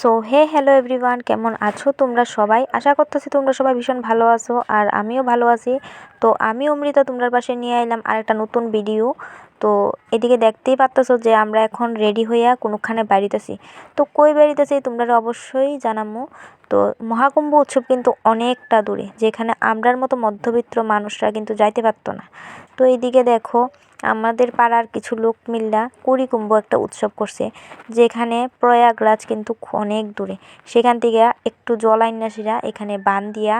So hey hello everyone কেমন আছো তোমরা সবাই? আশা করতেছি তোমরা সবাই ভীষণ ভালো আছো, আর আমিও ভালো আছি। তো আমি অমৃতা তোমরা পাশে নিয়ে এলাম আর একটা নতুন ভিডিও তো এদিকে দেখতেই পারতেছো যে আমরা এখন রেডি হইয়া কোনোখানে বাড়িতেছি। তো কই বাড়িতেছি তোমরা অবশ্যই জানামো। তো মহাকুম্ভ উৎসব কিন্তু অনেকটা দূরে, যেখানে আমরার মতো মধ্যবিত্ত মানুষরা কিন্তু যাইতে পারতো না। তো এইদিকে দেখো, আমাদের পাড়ার কিছু লোক মিল্লা কুড়িকুম্ভ একটা উৎসব করছে, যেখানে প্রয়াগরাজ কিন্তু অনেক দূরে। সেখান থেকে একটু জল আইনাসিরা এখানে বান দিয়া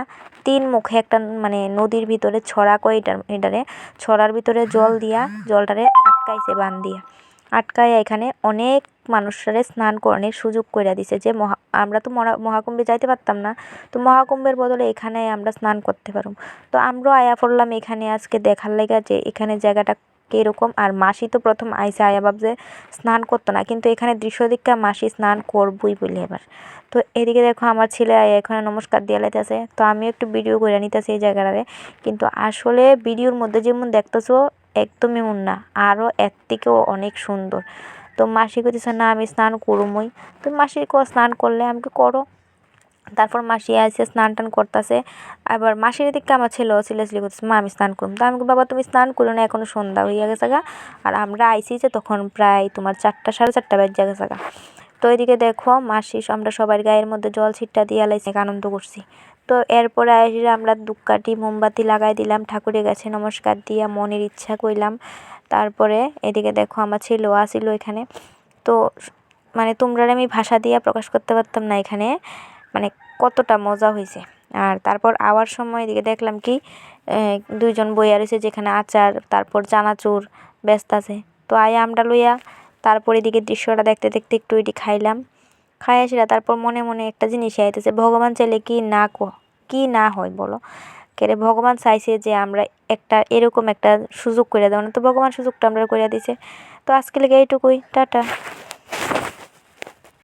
তিন মুখে একটা মানে নদীর ভিতরে ছড়া কয় এটার এটারে, ছড়ার ভিতরে জল দিয়া জলটারে আটকাইছে বান দিয়া। আটকায় এখানে অনেক মানুষরে স্নান করানোর সুযোগ করে দিছে যে মহা, আমরা তো মহা মহাকুম্ভে যাইতে পারতাম না। তো মহাকুম্ভের বদলে এখানে আমরা স্নান করতে পারব তো আমরাও আয়া পড়লাম এখানে আজকে দেখার লেগে যে এখানে জায়গাটা কীরকম। আর মাসি তো প্রথম আইসে আয়া ভাবছে স্নান করতো না। কিন্তু এখানে দৃশ্য দীক্ষা মাসি স্নান করবই বলি এবার। তো এদিকে দেখো আমার ছেলে আয়া এখানে নমস্কার দিয়ে লাইতেছে। তো আমি একটু ভিডিও করে নিতেছি এই জায়গাটারে। কিন্তু আসলে ভিডিওর মধ্যে যেমন দেখতেছো একদমই এমন না। আরও এর থেকেও অনেক সুন্দর। তো মাসি কইতেছে না, আমি স্নান করুমই। তো মাসি ক, স্নান করলে আমাকে করো? তারপর মাসি আসে স্নান টান করতেছে। আবার মাসির দিকে আমার ছেলেও সিলেসিলি করতেছে মা, আমি স্নান করুম। তো আমি বাবা, তুমি স্নান করো না, এখনও সন্ধ্যা হইয়া গেছে গা। আর আমরা আইসি যে তখন প্রায় তোমার চারটা, সাড়ে চারটা বেজে গেছে গা। তো এদিকে দেখো, মাসি, আমরা সবার গায়ের মধ্যে জল ছিটটা দিয়ে লাইছে আনন্দ করছি। তো এরপরে আসি আমরা ধূপকাঠি মোমবাতি লাগাই দিলাম, ঠাকুরের কাছে নমস্কার দিয়া মনের ইচ্ছা কইলাম। তারপরে এদিকে দেখো, আমার ছেলেও আসিল এখানে। তো মানে তোমরা আমি ভাষা দিয়ে প্রকাশ করতে পারতাম না এখানে মানে কতটা মজা হয়েছে আর তারপর আওয়ার সময় এদিকে দেখলাম কি দুইজন বইয়া রয়েছে যেখানে আচার, তারপর চানাচুর, ব্যস্ত আছে। তো আয় আমরা লইয়া তারপর এদিকে দৃশ্যটা দেখতে দেখতে একটু এটি খাইলাম। খাই আসিরা তারপর মনে মনে একটা জিনিস আইতেছে, ভগবান চাইলে কি না কি না হয় বলো। কেরে ভগবান চাইছে যে আমরা একটা এরকম একটা সুযোগ করে দেওয়া তো ভগবান সুযোগটা আমরা করে দিছে। তো আজকে লেগে এইটুকুই, টাটা।